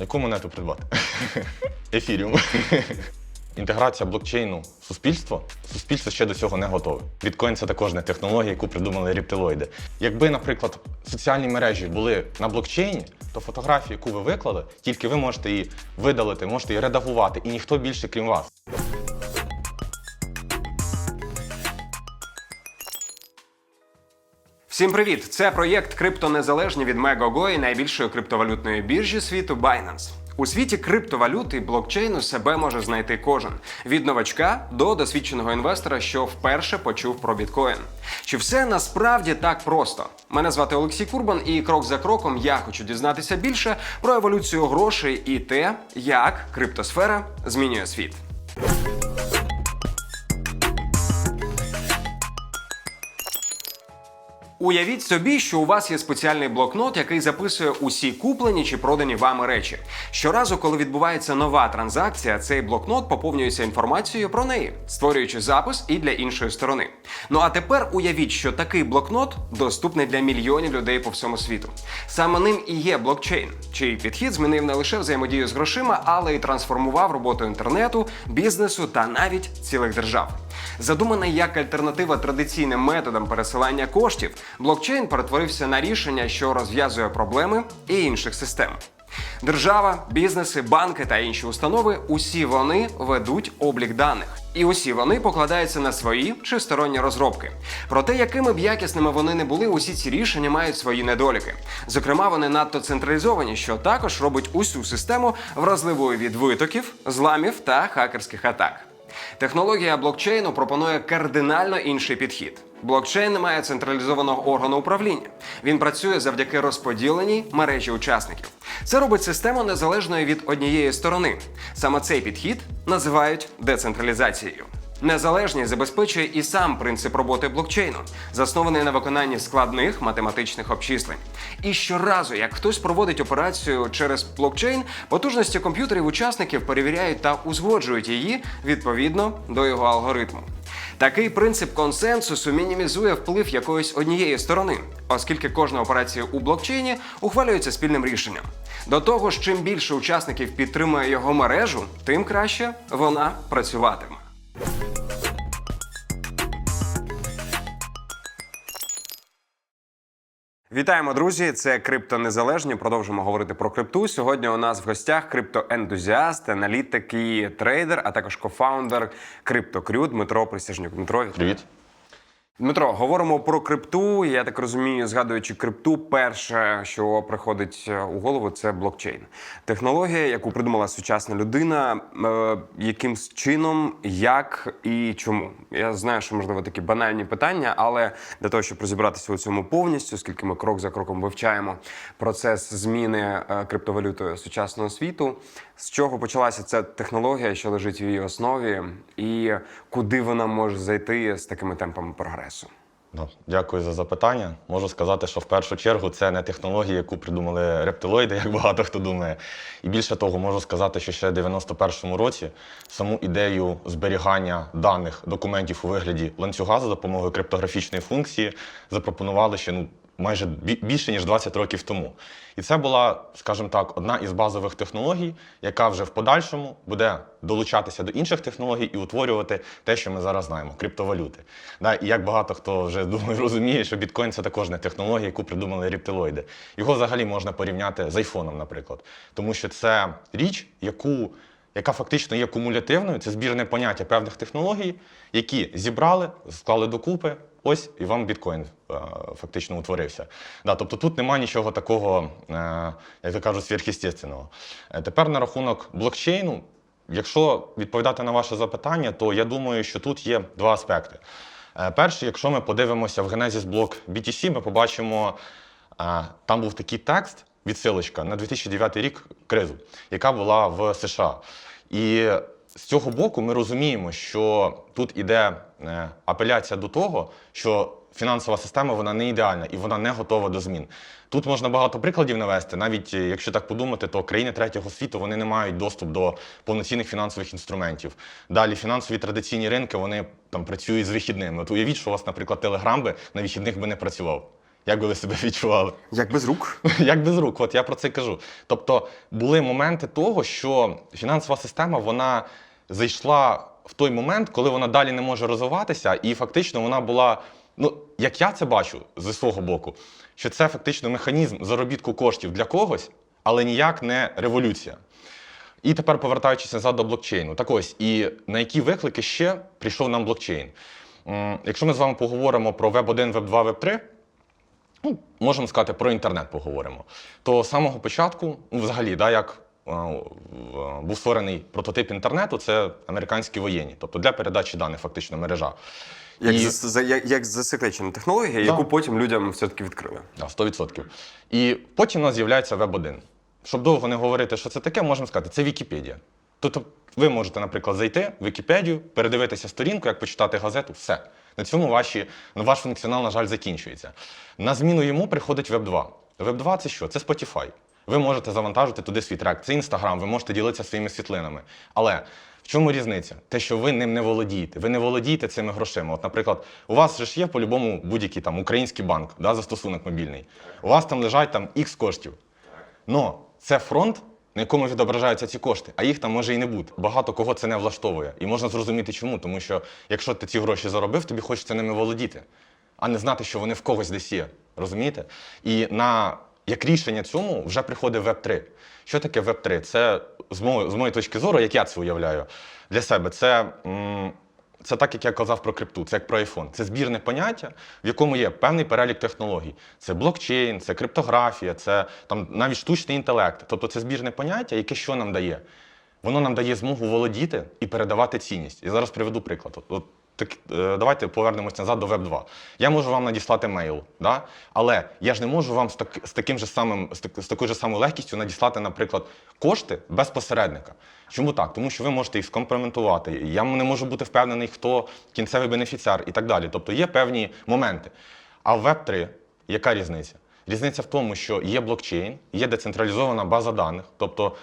Яку монету придбати? Ефіріум. Інтеграція блокчейну в суспільство. Суспільство ще до цього не готове. Біткоін це також не технологія, яку придумали рептилоїди. Якби, наприклад, соціальні мережі були на блокчейні, то фотографію, яку ви виклали, тільки ви можете її видалити, можете її редагувати, і ніхто більше, крім вас. Всім привіт! Це проєкт Крипто Незалежні від Megogo і найбільшої криптовалютної біржі світу Binance. У світі криптовалюти і блокчейну себе може знайти кожен від новачка до досвідченого інвестора, що вперше почув про біткоін. Чи все насправді так просто? Мене звати Олексій Курбан, і крок за кроком я хочу дізнатися більше про еволюцію грошей і те, як криптосфера змінює світ. Уявіть собі, що у вас є спеціальний блокнот, який записує усі куплені чи продані вами речі. Щоразу, коли відбувається нова транзакція, цей блокнот поповнюється інформацією про неї, створюючи запис і для іншої сторони. Ну а тепер уявіть, що такий блокнот доступний для мільйонів людей по всьому світу. Саме ним і є блокчейн, чий підхід змінив не лише взаємодію з грошима, але й трансформував роботу інтернету, бізнесу та навіть цілих держав. Задуманий як альтернатива традиційним методам пересилання коштів, блокчейн перетворився на рішення, що розв'язує проблеми і інших систем. Держава, бізнеси, банки та інші установи усі вони ведуть облік даних. І усі вони покладаються на свої чи сторонні розробки. Проте, якими б якісними вони не були, усі ці рішення мають свої недоліки. Зокрема, вони надто централізовані, що також робить усю систему вразливою від витоків, зламів та хакерських атак. Технологія блокчейну пропонує кардинально інший підхід. Блокчейн не має централізованого органу управління. Він працює завдяки розподіленій мережі учасників. Це робить систему незалежною від однієї сторони. Саме цей підхід називають децентралізацією. Незалежність забезпечує і сам принцип роботи блокчейну, заснований на виконанні складних математичних обчислень. І щоразу, як хтось проводить операцію через блокчейн, потужності комп'ютерів учасників перевіряють та узгоджують її відповідно до його алгоритму. Такий принцип консенсусу мінімізує вплив якоїсь однієї сторони, оскільки кожна операція у блокчейні ухвалюється спільним рішенням. До того ж, чим більше учасників підтримує його мережу, тим краще вона працюватиме. Вітаємо, друзі! Це Крипто Незалежні. Продовжимо говорити про крипту. Сьогодні у нас в гостях криптоентузіаст, аналітик і трейдер, а також кофаундер CryptoCrew Дмитро Присяжнюк. Дмитро. Привіт. Дмитро, говоримо про крипту. Я так розумію, згадуючи крипту, перше, що приходить е, у голову, це блокчейн. Технологія, яку придумала сучасна людина. Е, яким чином, як і чому? Я знаю, що можливо такі банальні питання, але для того, щоб розібратися у цьому повністю, оскільки ми крок за кроком вивчаємо процес зміни е, криптовалютою сучасного світу, з чого почалася ця технологія, що лежить в її основі, і куди вона може зайти з такими темпами прогресу? Ну, Дякую за запитання. Можу сказати, що в першу чергу це не технологія, яку придумали рептилоїди, як багато хто думає. І більше того, можу сказати, що ще в 91-му році саму ідею зберігання даних документів у вигляді ланцюга за допомогою криптографічної функції запропонували ще ну, майже більше ніж 20 років тому. І це була, скажімо так, одна із базових технологій, яка вже в подальшому буде долучатися до інших технологій і утворювати те, що ми зараз знаємо криптовалюти. Да, і як багато хто вже думаю, розуміє, що біткоін це також не технологія, яку придумали рептилоїди. Його взагалі можна порівняти з айфоном, наприклад, тому що це річ, яку яка фактично є кумулятивною, це збірне поняття певних технологій, які зібрали, склали докупи. Ось і вам біткоін е, фактично утворився. Да, тобто тут немає нічого такого, е, як то кажуть, сверхъестественного. Е, Тепер на рахунок блокчейну, якщо відповідати на ваше запитання, то я думаю, що тут є два аспекти. Перший, якщо ми подивимося в генезіс блок BTC, ми побачимо, там був такий текст, відсилочка на 2009 рік кризу, яка була в США. І з цього боку ми розуміємо, що тут іде е, апеляція до того, що фінансова система вона не ідеальна і вона не готова до змін. Тут можна багато прикладів навести. Навіть е, якщо так подумати, то країни третього світу вони не мають доступ до повноцінних фінансових інструментів. Далі фінансові традиційні ринки вони там працюють з вихідними. От уявіть, що у вас, наприклад, телеграм би на вихідних би не працював. Як би ви себе відчували? Як без рук? Як без рук, от я про це кажу. Тобто були моменти того, що фінансова система вона зайшла в той момент, коли вона далі не може розвиватися, і фактично вона була, ну як я це бачу зі свого боку, що це фактично механізм заробітку коштів для когось, але ніяк не революція. І тепер повертаючись назад до блокчейну. Так ось, і на які виклики ще прийшов нам блокчейн? Якщо ми з вами поговоримо про Web 1, Web 2, Web 3, ну, можемо сказати, про інтернет поговоримо. То з самого початку, ну, взагалі, да, як був створений прототип інтернету, це американські воєнні, тобто для передачі даних, фактично мережа. Як, І- за, як, як засекречена технологія, яку потім людям все-таки відкрили. Да, 100%. І потім у нас з'являється Web 1. Щоб довго не говорити, що це таке, можемо сказати, це Вікіпедія. Тобто ви можете, наприклад, зайти в Вікіпедію, передивитися сторінку, як почитати газету, все. На цьому ваші, ваш функціонал, на жаль, закінчується. На зміну йому приходить Web 2. Web 2 це що? Це Spotify. Ви можете завантажити туди свій трек. Це Instagram, ви можете ділитися своїми світлинами. Але в чому різниця? Те, що ви ним не володієте. Ви не володієте цими грошима. От, наприклад, у вас же ж є по-любому будь-який там український банк, да, застосунок мобільний. У вас там лежать там X коштів. Но це фронт, на якому відображаються ці кошти, а їх там може і не бути. Багато кого це не влаштовує. І можна зрозуміти чому. Тому що якщо ти ці гроші заробив, тобі хочеться ними володіти, а не знати, що вони в когось десь є. Розумієте? І на як рішення цьому вже приходить Web 3. Що таке Web 3? Це з моєї точки зору, як я це уявляю для себе, це. м, це так, як я казав про крипту, це як про iPhone. Це збірне поняття, в якому є певний перелік технологій. Це блокчейн, це криптографія, це там навіть штучний інтелект. Тобто це збірне поняття, яке що нам дає? Воно нам дає змогу володіти і передавати цінність. І зараз приведу приклад. От, так, е, давайте повернемось назад до Web 2. Я можу вам надіслати мейл, да? але я ж не можу вам з, так, з таким же самим, з, так, з такою ж самою легкістю надіслати, наприклад, кошти без посередника. Чому так? Тому що ви можете їх скомпрометувати. Я не можу бути впевнений, хто кінцевий бенефіціар і так далі. Тобто є певні моменти. А в Web 3 яка різниця? Різниця в тому, що є блокчейн, є децентралізована база даних. Тобто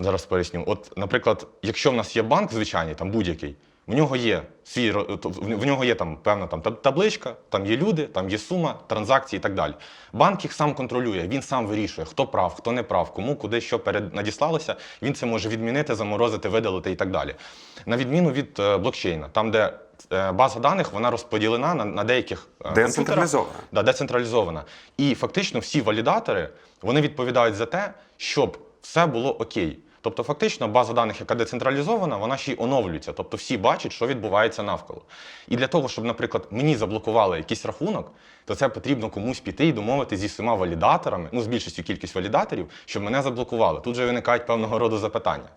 Зараз поясню. От, наприклад, якщо в нас є банк звичайний, там будь-який, в нього є свій в нього є там певна там табличка, там є люди, там є сума, транзакції і так далі. Банк їх сам контролює, він сам вирішує, хто прав, хто не прав, кому куди що перед надіслалося. Він це може відмінити, заморозити, видалити і так далі. На відміну від е, блокчейна, там, де е, база даних вона розподілена на, на деяких е. Децентралізована. Да, децентралізована. І фактично всі валідатори вони відповідають за те, щоб все було окей. Тобто, фактично, база даних, яка децентралізована, вона ще й оновлюється. Тобто всі бачать, що відбувається навколо. І для того, щоб, наприклад, мені заблокували якийсь рахунок, то це потрібно комусь піти і домовитися зі всіма валідаторами, ну з більшістю кількість валідаторів, щоб мене заблокували. Тут же виникають певного роду запитання.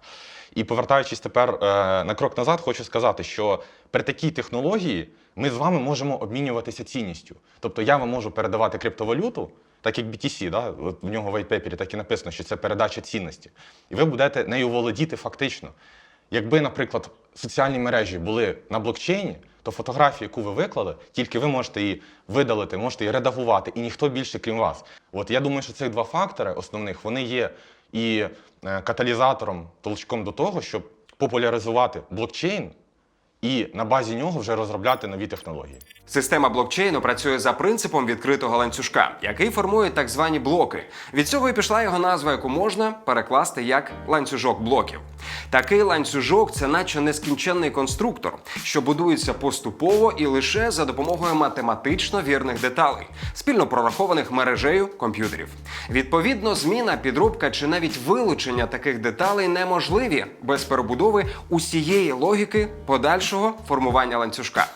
І повертаючись тепер е, на крок назад, хочу сказати, що при такій технології ми з вами можемо обмінюватися цінністю. Тобто я вам можу передавати криптовалюту, так як BTC, да? от в нього в white paper так і написано, що це передача цінності. І ви будете нею володіти фактично. Якби, наприклад, соціальні мережі були на блокчейні, то фотографію, яку ви виклали, тільки ви можете її видалити, можете її редагувати, і ніхто більше, крім вас. От я думаю, що цих два фактори основних вони є і е, каталізатором, толчком до того, щоб популяризувати блокчейн і на базі нього вже розробляти нові технології. Система блокчейну працює за принципом відкритого ланцюжка, який формує так звані блоки. Від цього і пішла його назва, яку можна перекласти як ланцюжок блоків. Такий ланцюжок це наче нескінченний конструктор, що будується поступово і лише за допомогою математично вірних деталей, спільно прорахованих мережею комп'ютерів. Відповідно, зміна, підробка чи навіть вилучення таких деталей неможливі без перебудови усієї логіки подальшого формування ланцюжка.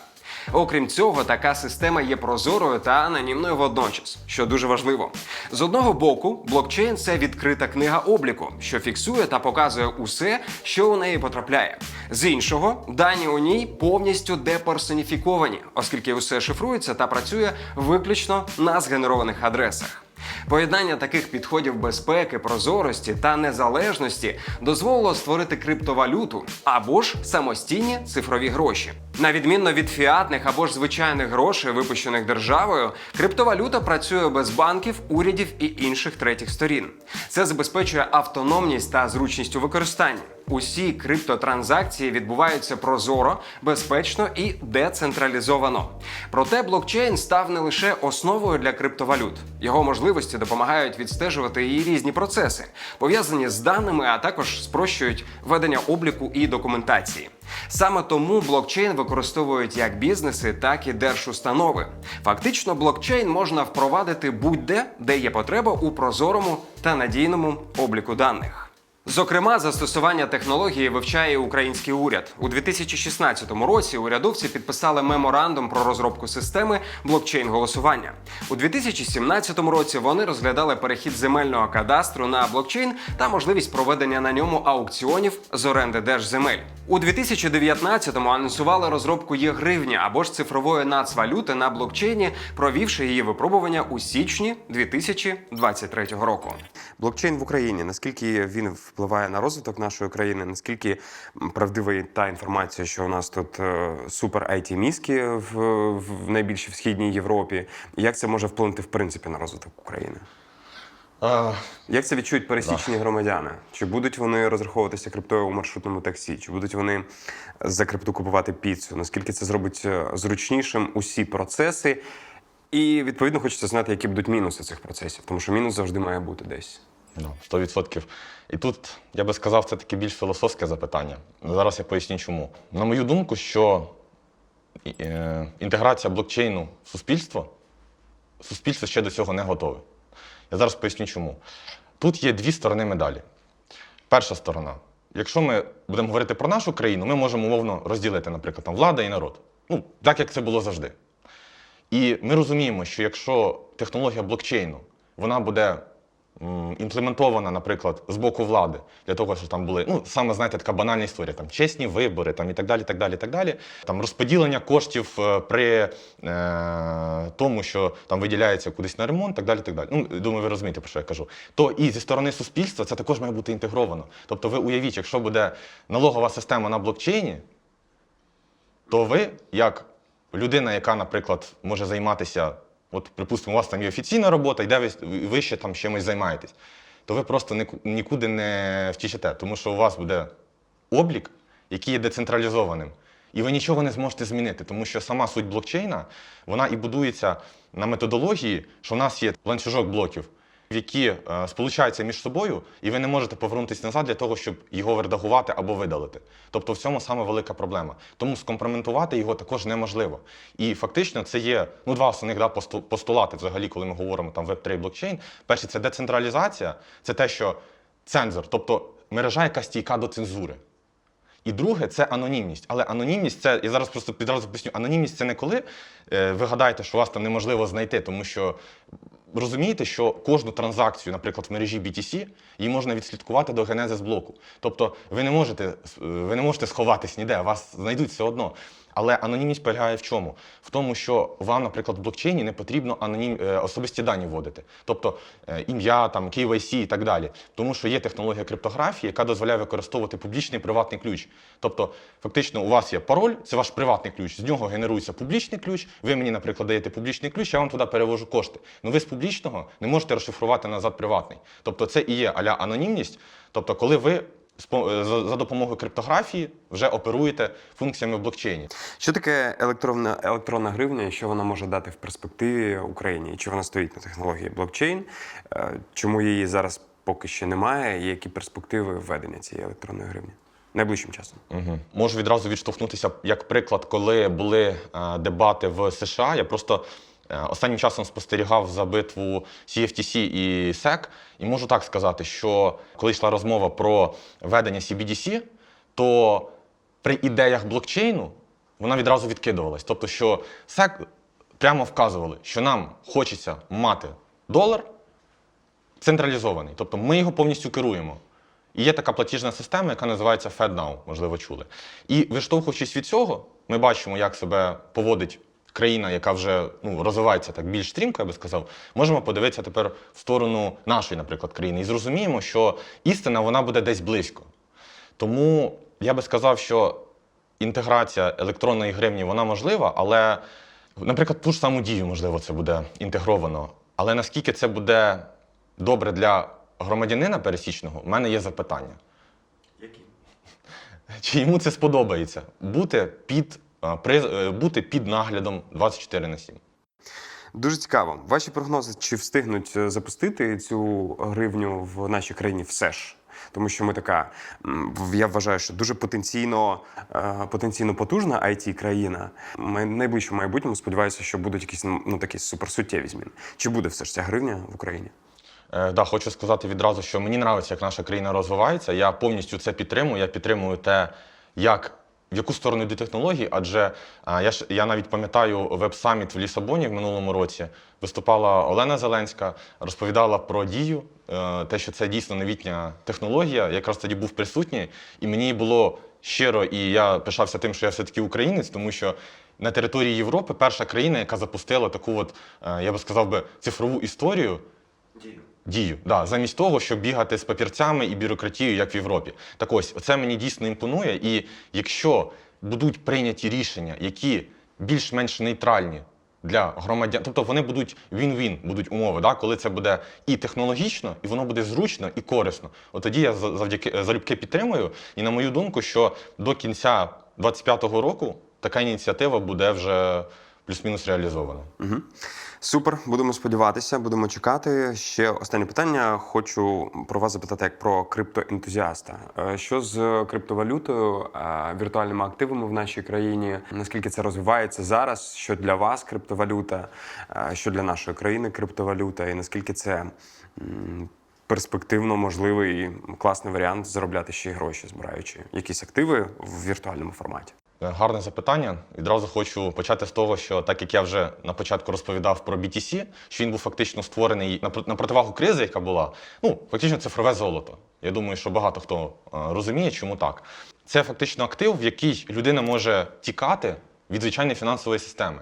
Окрім цього, така система є прозорою та анонімною водночас, що дуже важливо. З одного боку, блокчейн це відкрита книга обліку, що фіксує та показує усе, що у неї потрапляє. З іншого, дані у ній повністю деперсоніфіковані, оскільки усе шифрується та працює виключно на згенерованих адресах. Поєднання таких підходів безпеки, прозорості та незалежності дозволило створити криптовалюту або ж самостійні цифрові гроші. На відмінно від фіатних або ж звичайних грошей, випущених державою, криптовалюта працює без банків, урядів і інших третіх сторін. Це забезпечує автономність та зручність у використанні. Усі криптотранзакції відбуваються прозоро, безпечно і децентралізовано. Проте блокчейн став не лише основою для криптовалют. Його можливості допомагають відстежувати і різні процеси, пов'язані з даними, а також спрощують ведення обліку і документації. Саме тому блокчейн використовують як бізнеси, так і держустанови. Фактично, блокчейн можна впровадити будь-де, де є потреба у прозорому та надійному обліку даних. Зокрема, застосування технології вивчає український уряд. У 2016 році урядовці підписали меморандум про розробку системи блокчейн-голосування. У 2017 році вони розглядали перехід земельного кадастру на блокчейн та можливість проведення на ньому аукціонів з оренди держземель. У 2019-му анонсували розробку є-гривні або ж цифрової нацвалюти на блокчейні, провівши її випробування у січні 2023 року. Блокчейн в Україні наскільки він впливає на розвиток нашої країни? Наскільки правдива та інформація, що у нас тут е, супер it мізки в, в найбільшій східній Європі? Як це може вплинути в принципі на розвиток України? Е, Як це відчують пересічні громадяни? Чи будуть вони розраховуватися криптою у маршрутному таксі? Чи будуть вони за крипту купувати піцу? Наскільки це зробить е, зручнішим усі процеси? І відповідно хочеться знати, які будуть мінуси цих процесів, тому що мінус завжди має бути десь. Ну, 100%. І тут я би сказав, це таке більш філософське запитання. Зараз я поясню чому. На мою думку, що е, інтеграція блокчейну в суспільство, суспільство ще до цього не готове. Я зараз поясню чому. Тут є дві сторони медалі. Перша сторона. Якщо ми будемо говорити про нашу країну, ми можемо умовно розділити, наприклад, там, влада і народ. Ну, так як це було завжди. І ми розуміємо, що якщо технологія блокчейну вона буде імплементована, наприклад, з боку влади, для того, щоб там були, ну саме знаєте, така банальна історія, там чесні вибори, там і так далі, так далі, так далі. Там розподілення коштів е, при е, тому, що там виділяється кудись на ремонт, так далі, так далі. Ну, думаю, ви розумієте, про що я кажу. То і зі сторони суспільства це також має бути інтегровано. Тобто, ви уявіть, якщо буде налогова система на блокчейні, то ви, як людина, яка, наприклад, може займатися, от, припустимо, у вас там є офіційна робота, і де ви, ще там чимось займаєтесь, то ви просто нікуди не втічете, тому що у вас буде облік, який є децентралізованим. І ви нічого не зможете змінити, тому що сама суть блокчейна вона і будується на методології, що в нас є ланцюжок блоків, які е, сполучаються між собою, і ви не можете повернутися назад для того, щоб його редагувати або видалити. Тобто в цьому саме велика проблема. Тому скомпроментувати його також неможливо. І фактично це є ну, два основних да, постулати, взагалі, коли ми говоримо там Web3 блокчейн. Перший це децентралізація, це те, що цензор, тобто мережа, яка стійка до цензури. І друге це анонімність. Але анонімність це, я зараз просто підразу поясню, анонімність це не коли е, ви гадаєте, що вас там неможливо знайти, тому що розумієте, що кожну транзакцію, наприклад, в мережі BTC, її можна відслідкувати до генези з блоку. Тобто ви не можете, е, ви не можете сховатись ніде, вас знайдуть все одно. Але анонімність полягає в чому? В тому, що вам, наприклад, в блокчейні не потрібно анонім, е, особисті дані вводити, тобто е, ім'я, там, KYC і так далі. Тому що є технологія криптографії, яка дозволяє використовувати публічний і приватний ключ. Тобто, фактично, у вас є пароль, це ваш приватний ключ, з нього генерується публічний ключ. Ви мені, наприклад, даєте публічний ключ, я вам туди перевожу кошти. Ну ви з публічного не можете розшифрувати назад приватний. Тобто, це і є аля анонімність. Тобто, коли ви за за допомогою криптографії вже оперуєте функціями в блокчейні. Що таке електронна електронна гривня, і що вона може дати в перспективі Україні? І чи вона стоїть на технології блокчейн? Е, Чому її зараз поки ще немає? І які перспективи введення цієї електронної гривні найближчим часом? Угу. Можу відразу відштовхнутися як приклад, коли були е, дебати в США. Я просто е, останнім часом спостерігав за битву CFTC і SEC, і можу так сказати, що коли йшла розмова про ведення CBDC, то при ідеях блокчейну вона відразу відкидувалась. Тобто, що SEC прямо вказували, що нам хочеться мати долар централізований, тобто ми його повністю керуємо. І є така платіжна система, яка називається FedNow, можливо, чули. І виштовхуючись від цього, ми бачимо, як себе поводить країна, яка вже ну, розвивається так більш стрімко, я би сказав. Можемо подивитися тепер в сторону нашої, наприклад, країни, і зрозуміємо, що істина вона буде десь близько. Тому я би сказав, що інтеграція електронної гривні вона можлива, але, наприклад, ту ж саму дію, можливо, це буде інтегровано. Але наскільки це буде добре для громадянина пересічного, в мене є запитання. Які? чи йому це сподобається бути під, бути під наглядом 24 на 7. Дуже цікаво. Ваші прогнози чи встигнуть е, запустити цю гривню в нашій країні все ж? Тому що ми така, я вважаю, що дуже потенційно, е, потенційно потужна it країна. Ми в найближчому майбутньому сподіваюся, що будуть якісь ну такі суперсуттєві зміни. Чи буде все ж ця гривня в Україні? Е, да, хочу сказати відразу, що мені подобається, як наша країна розвивається. Я повністю це підтримую. Я підтримую те, як. В яку сторону йде технології? Адже я ж я навіть пам'ятаю веб-саміт в Лісабоні в минулому році. Виступала Олена Зеленська, розповідала про дію, е, те, що це дійсно новітня технологія. Я якраз тоді був присутній, і мені було щиро, і я пишався тим, що я все-таки українець, тому що на території Європи перша країна, яка запустила таку, от е, я би сказав би, цифрову історію дію. Да, замість того, щоб бігати з папірцями і бюрократією, як в Європі. Так ось, це мені дійсно імпонує. І якщо будуть прийняті рішення, які більш-менш нейтральні для громадян, тобто вони будуть він-він, будуть умови, да, коли це буде і технологічно, і воно буде зручно і корисно. От тоді я завдяки залюбки підтримую. І на мою думку, що до кінця 25-го року така ініціатива буде вже плюс-мінус реалізована. Угу. Супер, будемо сподіватися, будемо чекати. Ще останнє питання. Хочу про вас запитати як про криптоентузіаста. Е, Що з криптовалютою, е, віртуальними активами в нашій країні? Наскільки це розвивається зараз? Що для вас криптовалюта, е, що для нашої країни криптовалюта, і наскільки це перспективно можливий класний варіант заробляти ще й гроші, збираючи якісь активи в віртуальному форматі? Е, Гарне запитання. Відразу хочу почати з того, що так як я вже на початку розповідав про BTC, що він був фактично створений на, пр- противагу кризи, яка була, ну фактично цифрове золото. Я думаю, що багато хто е, розуміє, чому так. Це фактично актив, в який людина може тікати від звичайної фінансової системи.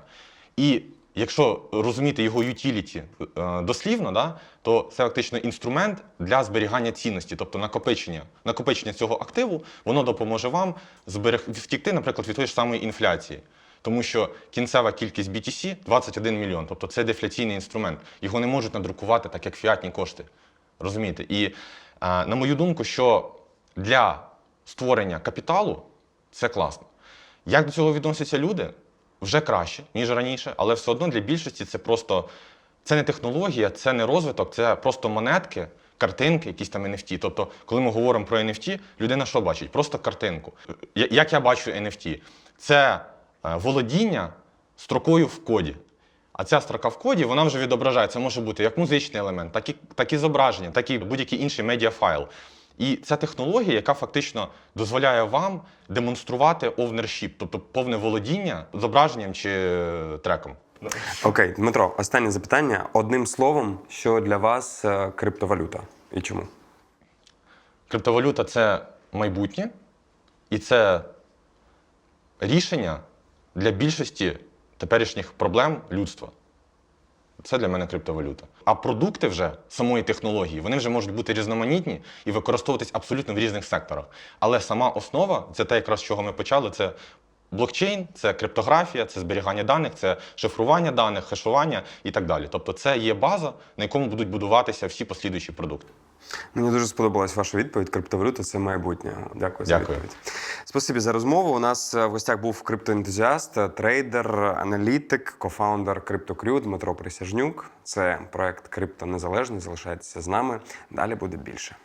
І якщо розуміти його ютіліті е, дослівно, да, то це фактично інструмент для зберігання цінності, тобто накопичення, накопичення цього активу, воно допоможе вам зберег... втікти, наприклад, від тої ж самої інфляції. Тому що кінцева кількість BTC 21 мільйон, тобто це дефляційний інструмент. Його не можуть надрукувати так, як фіатні кошти. Розумієте? І е, на мою думку, що для створення капіталу це класно. Як до цього відносяться люди? Вже краще, ніж раніше, але все одно для більшості це просто це не технологія, це не розвиток, це просто монетки, картинки, якісь там NFT. Тобто, коли ми говоримо про NFT, людина що бачить? Просто картинку. Як я бачу NFT? Це е, володіння строкою в коді. А ця строка в коді вона вже відображає. Це може бути як музичний елемент, так і, так і зображення, так і будь-який інший медіафайл. І це технологія, яка фактично дозволяє вам демонструвати ownership, тобто повне володіння зображенням чи е, треком. Окей, Дмитро, останнє запитання. Одним словом, що для вас е, криптовалюта і чому? Криптовалюта це майбутнє, і це рішення для більшості теперішніх проблем людства. Це для мене криптовалюта. А продукти вже самої технології вони вже можуть бути різноманітні і використовуватись абсолютно в різних секторах. Але сама основа це те, якраз з чого ми почали. Це блокчейн, це криптографія, це зберігання даних, це шифрування даних, хешування і так далі. Тобто, це є база, на якому будуть будуватися всі послідуючі продукти. Мені дуже сподобалась ваша відповідь. Криптовалюта це майбутнє. Дякую за Дякую. відповідь. Спасибі за розмову. У нас е, в гостях був криптоентузіаст, трейдер, аналітик, кофаундер CryptoCrew Дмитро Присяжнюк. Це проект Крипто Незалежний. Залишайтеся з нами. Далі буде більше.